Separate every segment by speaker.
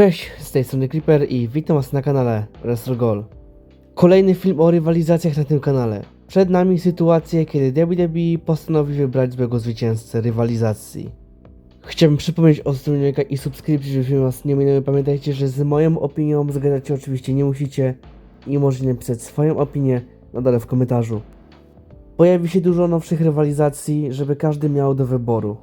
Speaker 1: Cześć, z tej strony Creeper i witam was na kanale WrestleGol. Kolejny film o rywalizacjach na tym kanale. Przed nami sytuacje, kiedy WWE postanowi wybrać złego zwycięzcę rywalizacji. Chciałbym przypomnieć o stronie i subskrypcji, żeby film was nie minęły. Pamiętajcie, że z moją opinią zgadzać się oczywiście nie musicie i możecie napisać swoją opinię na dole w komentarzu. Pojawi się dużo nowych rywalizacji, żeby każdy miał do wyboru.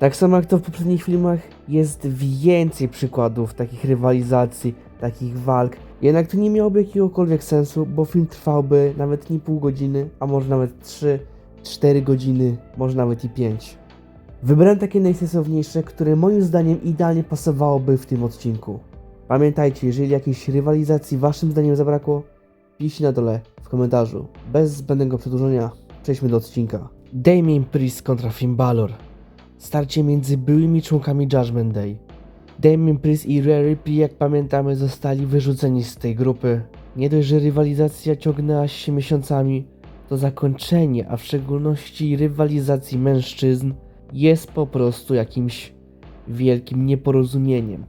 Speaker 1: Tak samo jak to w poprzednich filmach, jest więcej przykładów takich rywalizacji, takich walk. Jednak to nie miałoby jakiegokolwiek sensu, bo film trwałby nawet nie pół godziny, a może nawet 3, 4 godziny, może nawet i 5. Wybrałem takie najsensowniejsze, które moim zdaniem idealnie pasowałoby w tym odcinku. Pamiętajcie, jeżeli jakiejś rywalizacji waszym zdaniem zabrakło, piszcie na dole w komentarzu. Bez zbędnego przedłużenia, przejdźmy do odcinka. Damien Priest kontra Finn Balor. Starcie między byłymi członkami Judgment Day. Damien Priest i Rhea Ripley, jak pamiętamy, zostali wyrzuceni z tej grupy. Nie dość, że rywalizacja ciągnęła się miesiącami, to zakończenie, a w szczególności rywalizacji mężczyzn, jest po prostu jakimś wielkim nieporozumieniem.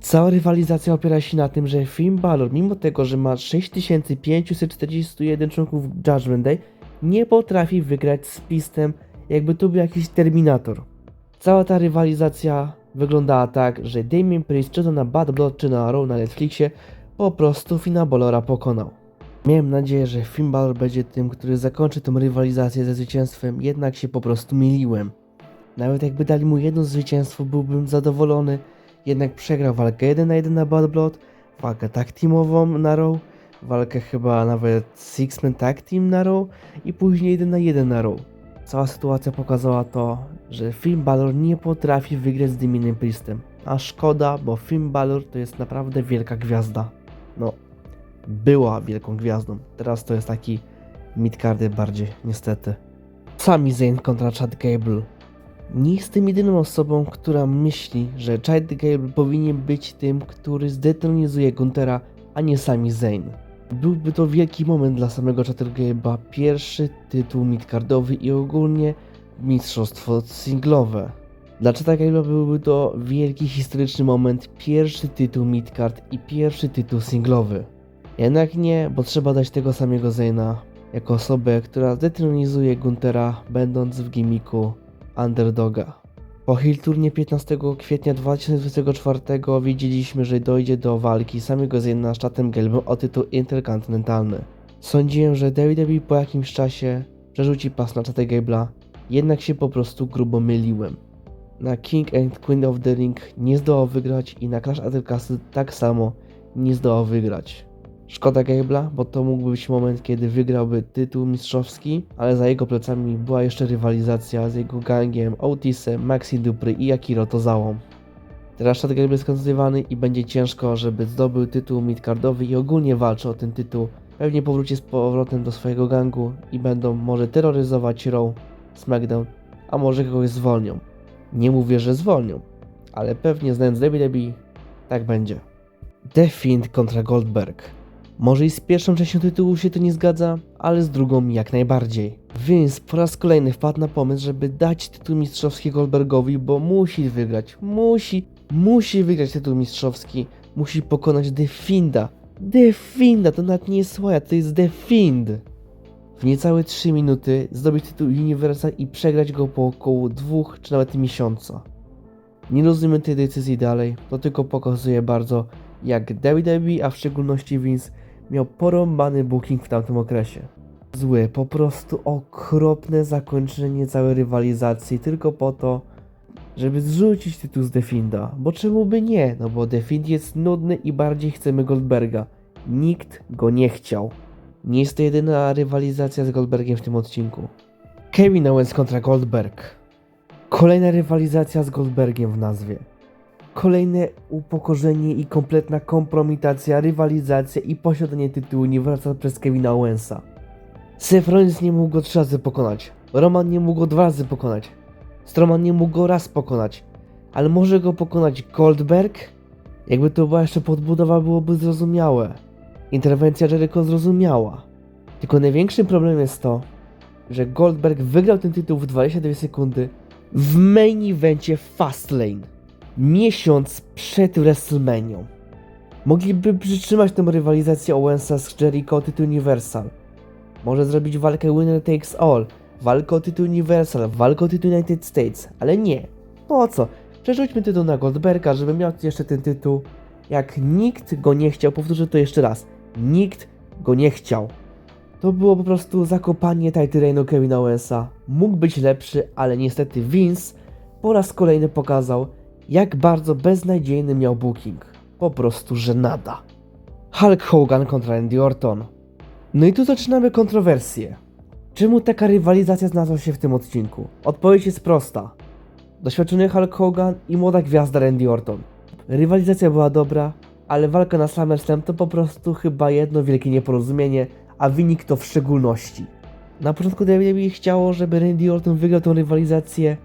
Speaker 1: Cała rywalizacja opiera się na tym, że Finn Balor, mimo tego, że ma 6541 członków Judgment Day, nie potrafi wygrać z Pistem, jakby to był jakiś Terminator. Cała ta rywalizacja wyglądała tak, że Damien Priest, czy to na Bad Blood, czy na Raw na Netflixie, po prostu Fina Balora pokonał. Miałem nadzieję, że Finn Balor będzie tym, który zakończy tę rywalizację ze zwycięstwem, jednak się po prostu myliłem. Nawet jakby dali mu jedno zwycięstwo, byłbym zadowolony, jednak przegrał walkę 1 na 1 na Bad Blood, walkę tag teamową na Raw, walkę chyba nawet Six Man Tag Team na Raw i później 1 na 1 na Raw. Cała sytuacja pokazała to, że Finn Balor nie potrafi wygrać z Damienem Priestem. A szkoda, bo Finn Balor to jest naprawdę wielka gwiazda. No, była wielką gwiazdą. Teraz to jest taki midcardy bardziej, niestety. Sami Zayn kontra Chad Gable. Nie jestem jedyną osobą, która myśli, że Chad Gable powinien być tym, który zdetronizuje Guntera, a nie sami Zayn. Byłby to wielki moment dla samego Chattergabe'a, pierwszy tytuł midcardowy i ogólnie mistrzostwo singlowe. Dla Chattergabe'a byłby to wielki historyczny moment, pierwszy tytuł midcard i pierwszy tytuł singlowy. Jednak nie, bo trzeba dać tego samego Zayna jako osobę, która zdetronizuje Guntera, będąc w gimiku underdoga. Po Hill turnie 15 kwietnia 2024 wiedzieliśmy, że dojdzie do walki samego Zayna z Chatem Gelbem o tytuł interkontynentalny. Sądziłem, że WWE po jakimś czasie przerzuci pas na Chata Gable'a, jednak się po prostu grubo myliłem. Na King and Queen of the Ring nie zdołał wygrać i na Clash at the Castle tak samo nie zdołał wygrać. Szkoda Gable'a, bo to mógłby być moment, kiedy wygrałby tytuł mistrzowski, ale za jego plecami była jeszcze rywalizacja z jego gangiem, Otisem, Maxi Dupri i Akiro Tozałą. Teraz Chad Gable jest kontynuowany i będzie ciężko, żeby zdobył tytuł midcardowy i ogólnie walczy o ten tytuł. Pewnie powróci z powrotem do swojego gangu i będą może terroryzować Raw, SmackDown, a może kogoś zwolnią. Nie mówię, że zwolnią, ale pewnie znając WWE, tak będzie. The Fiend kontra Goldberg. Może i z pierwszą częścią tytułu się to nie zgadza, ale z drugą jak najbardziej. Więc po raz kolejny wpadł na pomysł, żeby dać tytuł mistrzowski Goldbergowi, bo musi wygrać, musi, musi wygrać tytuł mistrzowski, musi pokonać The Fienda. The to nawet nie jest słoja, to jest The. W niecałe 3 minuty zdobyć tytuł Universal i przegrać go po około dwóch czy nawet miesiąca. Nie rozumiem tej decyzji dalej, to tylko pokazuje bardzo jak WWE, a w szczególności Vince miał porąbany booking w tamtym okresie. Złe, po prostu okropne zakończenie całej rywalizacji tylko po to, żeby zrzucić tytuł z Definda. Bo czemu by nie? No bo Defind jest nudny i bardziej chcemy Goldberga. Nikt go nie chciał. Nie jest to jedyna rywalizacja z Goldbergiem w tym odcinku. Kevin Owens kontra Goldberg. Kolejna rywalizacja z Goldbergiem w nazwie kolejne upokorzenie i kompletna kompromitacja, rywalizacja i posiadanie tytułu nie wraca przez Kevina Owensa. Seth Rollins nie mógł go trzy razy pokonać. Roman nie mógł go dwa razy pokonać. Strowman nie mógł go raz pokonać. Ale może go pokonać Goldberg? Jakby to była jeszcze podbudowa, byłoby zrozumiałe. Interwencja Jericho zrozumiała. Tylko największym problemem jest to, że Goldberg wygrał ten tytuł w 22 sekundy w main evencie Fastlane. miesiąc przed WrestleManią. Mogliby przytrzymać tę rywalizację Owensa z Jericho o tytuł Universal. Może zrobić walkę Winner Takes All, walkę o tytuł Universal, walkę o tytuł United States, ale nie. Po co? Przerzućmy tytuł na Goldberga, żeby miał jeszcze ten tytuł. Jak nikt go nie chciał, powtórzę to jeszcze raz, nikt go nie chciał. To było po prostu zakopanie title reignu Kevina Owensa. Mógł być lepszy, ale niestety Vince po raz kolejny pokazał, jak bardzo beznadziejny miał booking. Po prostu żenada. Hulk Hogan kontra Randy Orton. No i tu zaczynamy kontrowersję. Czemu taka rywalizacja znalazła się w tym odcinku? Odpowiedź jest prosta. Doświadczony Hulk Hogan i młoda gwiazda Randy Orton. Rywalizacja była dobra, ale walka na SummerSlam to po prostu chyba jedno wielkie nieporozumienie, a wynik to w szczególności. Na początku WWE chciało, żeby Randy Orton wygrał tę rywalizację,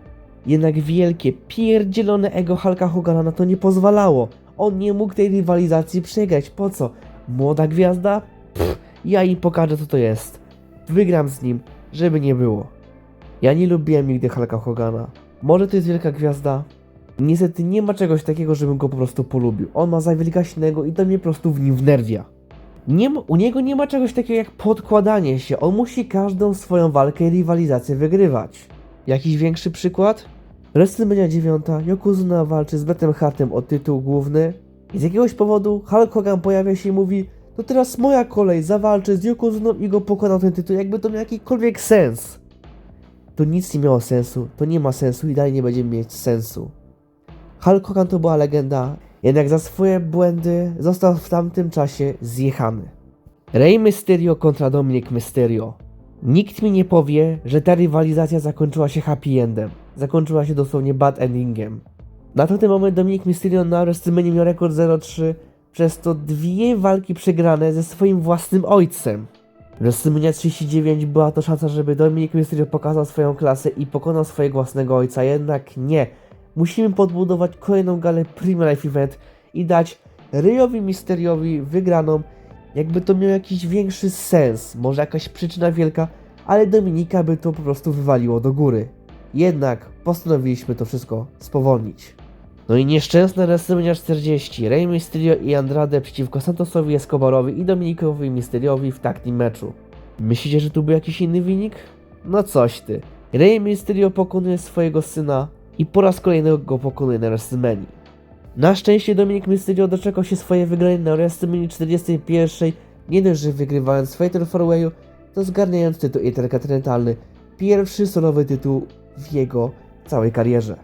Speaker 1: jednak wielkie, pierdzielone ego Hulka Hogana na to nie pozwalało. On nie mógł tej rywalizacji przegrać. Po co? Młoda gwiazda? Pff, ja im pokażę co to jest. Wygram z nim, żeby nie było. Ja nie lubiłem nigdy Hulka Hogana. Może to jest wielka gwiazda? Niestety nie ma czegoś takiego, żebym go po prostu polubił. On ma za wielka silnego i to mnie po prostu w nim wnerwia. Nie u niego nie ma czegoś takiego jak podkładanie się. On musi każdą swoją walkę i rywalizację wygrywać. Jakiś większy przykład? WrestleMania 9 Yokozuna walczy z Brettem Hartem o tytuł główny i z jakiegoś powodu Hulk Hogan pojawia się i mówi to teraz moja kolej, zawalczę z Yokozuną i go pokonał ten tytuł, jakby to miał jakikolwiek sens. To nic nie miało sensu, to nie ma sensu i dalej nie będzie mieć sensu. Hulk Hogan to była legenda, jednak za swoje błędy został w tamtym czasie zjechany. Rey Mysterio kontra Dominic Mysterio. Nikt mi nie powie, że ta rywalizacja zakończyła się happy endem. Zakończyła się dosłownie bad endingiem. Na ten moment Dominic Mysterio na WrestleMania miał rekord 0-3, przez to dwie walki przegrane ze swoim własnym ojcem. WrestleMania 39 była to szansa, żeby Dominic Mysterio pokazał swoją klasę i pokonał swojego własnego ojca, jednak nie. Musimy podbudować kolejną galę Prima Life Event i dać Ryowi Mysteriowi wygraną, jakby to miał jakiś większy sens, może jakaś przyczyna wielka, ale Dominika by to po prostu wywaliło do góry. Jednak postanowiliśmy to wszystko spowolnić. No i nieszczęsne WrestleMania 40, Rey Mysterio i Andrade przeciwko Santosowi Escobarowi i Dominikowi Mysteriowi w takim meczu. Myślicie, że tu był jakiś inny wynik? No coś ty. Rey Mysterio pokonuje swojego syna i po raz kolejny go pokonuje na WrestleMania. Na szczęście Dominik Mysterio doczekał się swojej wygrania na WrestleMania 41, nie dość, że wygrywając Fatal 4 to zgarniając tytuł interkontynentalny, pierwszy solowy tytuł w jego całej karierze.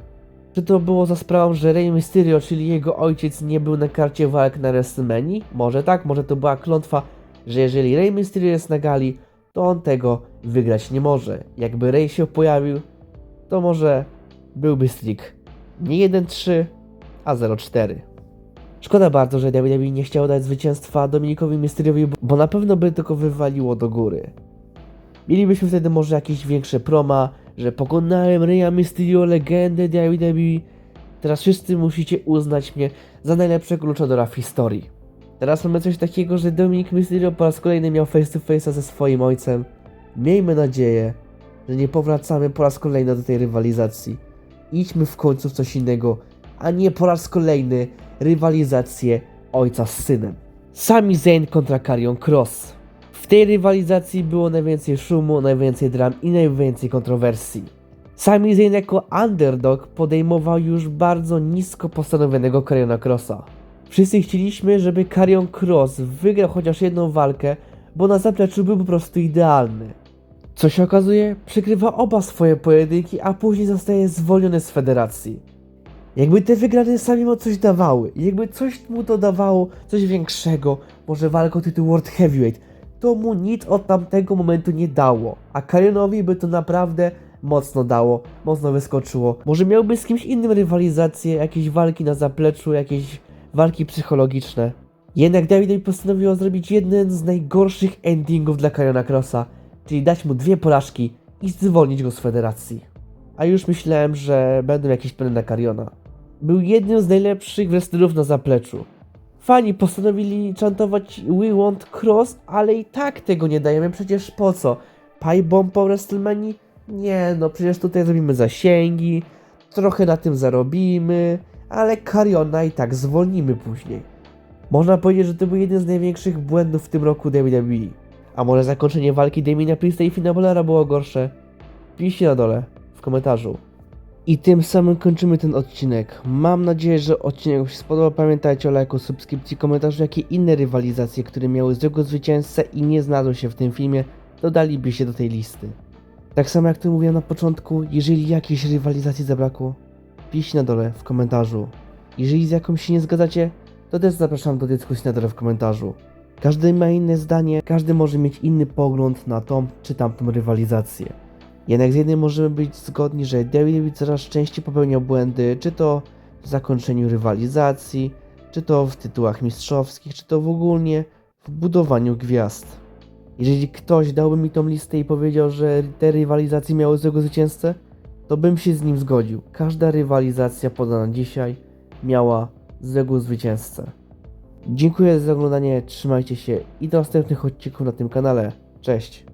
Speaker 1: Czy to było za sprawą, że Rey Mysterio, czyli jego ojciec, nie był na karcie walk na WrestleMania? Może tak, może to była klątwa, że jeżeli Rey Mysterio jest na gali, to on tego wygrać nie może. Jakby Rey się pojawił, to może byłby streak nie 1-3, a 0-4. Szkoda bardzo, że WWE nie chciało dać zwycięstwa Dominikowi Mysteriowi, bo na pewno by tylko wywaliło do góry. Mielibyśmy wtedy może jakieś większe proma, że pokonałem Raya Mysterio, legendę WWE. Teraz wszyscy musicie uznać mnie za najlepszego luchadora w historii. Teraz mamy coś takiego, że Dominik Mysterio po raz kolejny miał face to face'a ze swoim ojcem. Miejmy nadzieję, że nie powracamy po raz kolejny do tej rywalizacji. Idźmy w końcu w coś innego, a nie po raz kolejny rywalizację ojca z synem. Sami Zayn kontra Karrion Cross. W tej rywalizacji było najwięcej szumu, najwięcej dram i najwięcej kontrowersji. Sami Zayn jako underdog podejmował już bardzo nisko postanowionego Karriona Crossa. Wszyscy chcieliśmy, żeby Karrion Cross wygrał chociaż jedną walkę, bo na zapleczu był po prostu idealny. Co się okazuje, przegrywa oba swoje pojedynki, a później zostaje zwolniony z federacji. Jakby te wygrane sami mu coś dawały, jakby coś mu to dawało, coś większego, może walkę o tytuł World Heavyweight, to mu nic od tamtego momentu nie dało. A Karionowi by to naprawdę mocno dało, mocno wyskoczyło. Może miałby z kimś innym rywalizację, jakieś walki na zapleczu, jakieś walki psychologiczne. Jednak David postanowił zrobić jeden z najgorszych endingów dla Kariona Crossa, czyli dać mu dwie porażki i zwolnić go z federacji. A już myślałem, że będą jakieś plany na Kariona. Był jednym z najlepszych wrestlerów na zapleczu. Fani postanowili czantować We Want Cross, ale i tak tego nie dajemy, przecież po co? Pie bomb po WrestleMania? Nie no, przecież tutaj zrobimy zasięgi, trochę na tym zarobimy, ale Kariona i tak zwolnimy później. Można powiedzieć, że to był jeden z największych błędów w tym roku WWE. A może zakończenie walki Damiena Priesta i Fina Balora było gorsze? Piszcie na dole, w komentarzu. I tym samym kończymy ten odcinek. Mam nadzieję, że odcinek Wam się spodobał. Pamiętajcie o lajku, subskrypcji, komentarzu, jakie inne rywalizacje, które miały złego zwycięzcę i nie znalazły się w tym filmie, dodaliby się do tej listy. Tak samo jak to mówiłem na początku, jeżeli jakiejś rywalizacji zabrakło, piszcie na dole w komentarzu. Jeżeli z jakąś się nie zgadzacie, to też zapraszam do dyskusji na dole w komentarzu. Każdy ma inne zdanie, każdy może mieć inny pogląd na tą czy tamtą rywalizację. Jednak z jednym możemy być zgodni, że David coraz częściej popełniał błędy, czy to w zakończeniu rywalizacji, czy to w tytułach mistrzowskich, czy to w ogólnie w budowaniu gwiazd. Jeżeli ktoś dałby mi tą listę i powiedział, że te rywalizacje miały złego zwycięzcę, to bym się z nim zgodził. Każda rywalizacja podana dzisiaj miała złego zwycięzcę. Dziękuję za oglądanie, trzymajcie się i do następnych odcinków na tym kanale. Cześć!